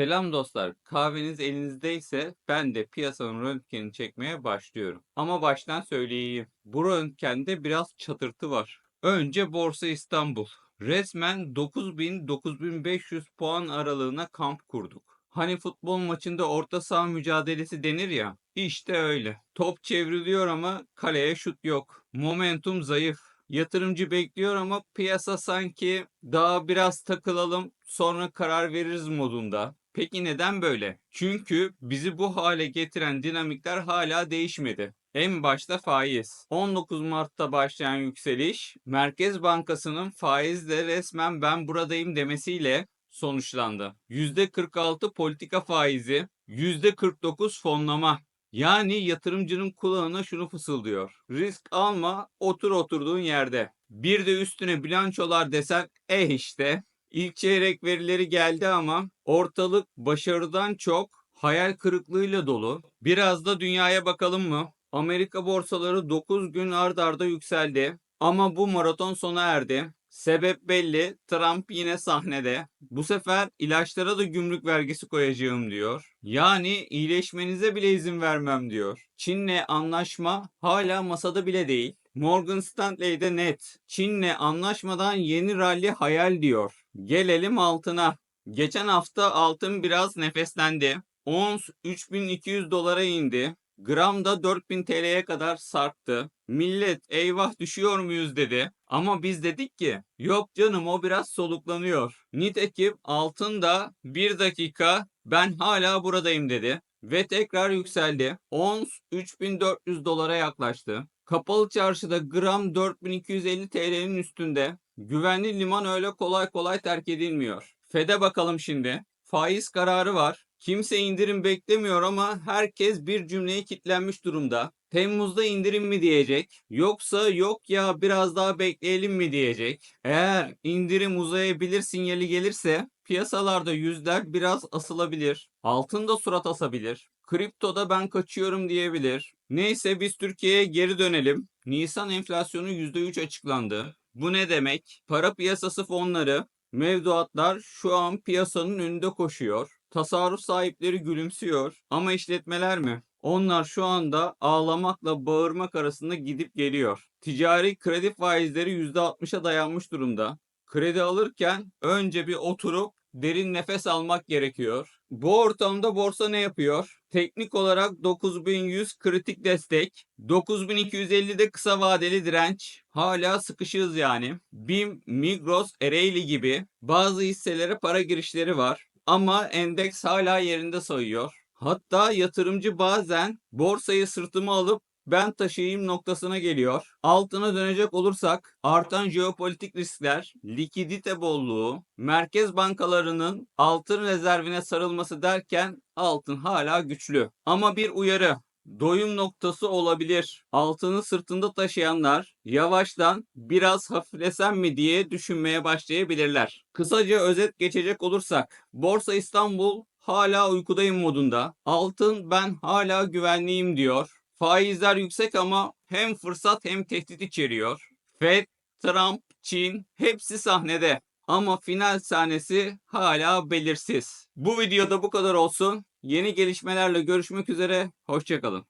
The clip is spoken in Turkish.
Selam dostlar. Kahveniz elinizdeyse ben de piyasanın röntgenini çekmeye başlıyorum. Ama baştan söyleyeyim. Bu röntgende biraz çatırtı var. Önce Borsa İstanbul. Resmen 9000-9500 puan aralığına kamp kurduk. Hani futbol maçında orta saha mücadelesi denir ya. İşte öyle. Top çevriliyor ama kaleye şut yok. Momentum zayıf. Yatırımcı bekliyor ama piyasa sanki daha biraz takılalım sonra karar veririz modunda. Peki neden böyle? Çünkü bizi bu hale getiren dinamikler hala değişmedi. En başta faiz. 19 Mart'ta başlayan yükseliş, Merkez Bankası'nın faizle resmen ben buradayım demesiyle sonuçlandı. %46 politika faizi, %49 fonlama. Yani yatırımcının kulağına şunu fısıldıyor. Risk alma, otur oturduğun yerde. Bir de üstüne bilançolar desen eh işte. İlk çeyrek verileri geldi ama ortalık başarıdan çok hayal kırıklığıyla dolu. Biraz da dünyaya bakalım mı? Amerika borsaları 9 gün ard arda yükseldi. Ama bu maraton sona erdi. Sebep belli. Trump yine sahnede. Bu sefer ilaçlara da gümrük vergisi koyacağım diyor. Yani iyileşmenize bile izin vermem diyor. Çin'le anlaşma hala masada bile değil. Morgan Stanley de net. Çin'le anlaşmadan yeni rally hayal diyor. Gelelim altına. Geçen hafta altın biraz nefeslendi. Ons 3200 dolara indi. Gram da 4000 TL'ye kadar sarktı. Millet eyvah düşüyor muyuz dedi. Ama biz dedik ki yok canım o biraz soluklanıyor. Nitekim altın da bir dakika ben hala buradayım dedi. Ve tekrar yükseldi. Ons 3400 dolara yaklaştı. Kapalı çarşıda gram 4250 TL'nin üstünde. Güvenli liman öyle kolay kolay terk edilmiyor. Fed'e bakalım şimdi. Faiz kararı var. Kimse indirim beklemiyor ama herkes bir cümleye kitlenmiş durumda. Temmuz'da indirim mi diyecek? Yoksa yok ya biraz daha bekleyelim mi diyecek? Eğer indirim uzayabilir sinyali gelirse piyasalarda yüzler biraz asılabilir. Altın da surat asabilir. Kriptoda ben kaçıyorum diyebilir. Neyse biz Türkiye'ye geri dönelim. Nisan enflasyonu %3 açıklandı. Bu ne demek? Para piyasası fonları, mevduatlar şu an piyasanın önünde koşuyor. Tasarruf sahipleri gülümsüyor ama işletmeler mi? Onlar şu anda ağlamakla bağırmak arasında gidip geliyor. Ticari kredi faizleri %60'a dayanmış durumda. Kredi alırken önce bir oturup derin nefes almak gerekiyor. Bu ortamda borsa ne yapıyor? Teknik olarak 9100 kritik destek, 9250 de kısa vadeli direnç. Hala sıkışığız yani. BİM, Migros, Ereğli gibi bazı hisselere para girişleri var. Ama endeks hala yerinde sayıyor. Hatta yatırımcı bazen borsayı sırtıma alıp ben taşıyayım noktasına geliyor. Altına dönecek olursak artan jeopolitik riskler, likidite bolluğu, merkez bankalarının altın rezervine sarılması derken altın hala güçlü. Ama bir uyarı. Doyum noktası olabilir. Altını sırtında taşıyanlar yavaştan biraz hafiflesem mi diye düşünmeye başlayabilirler. Kısaca özet geçecek olursak Borsa İstanbul hala uykudayım modunda. Altın ben hala güvenliyim diyor. Faizler yüksek ama hem fırsat hem tehdit içeriyor. Fed, Trump, Çin hepsi sahnede. Ama final sahnesi hala belirsiz. Bu videoda bu kadar olsun. Yeni gelişmelerle görüşmek üzere. Hoşçakalın.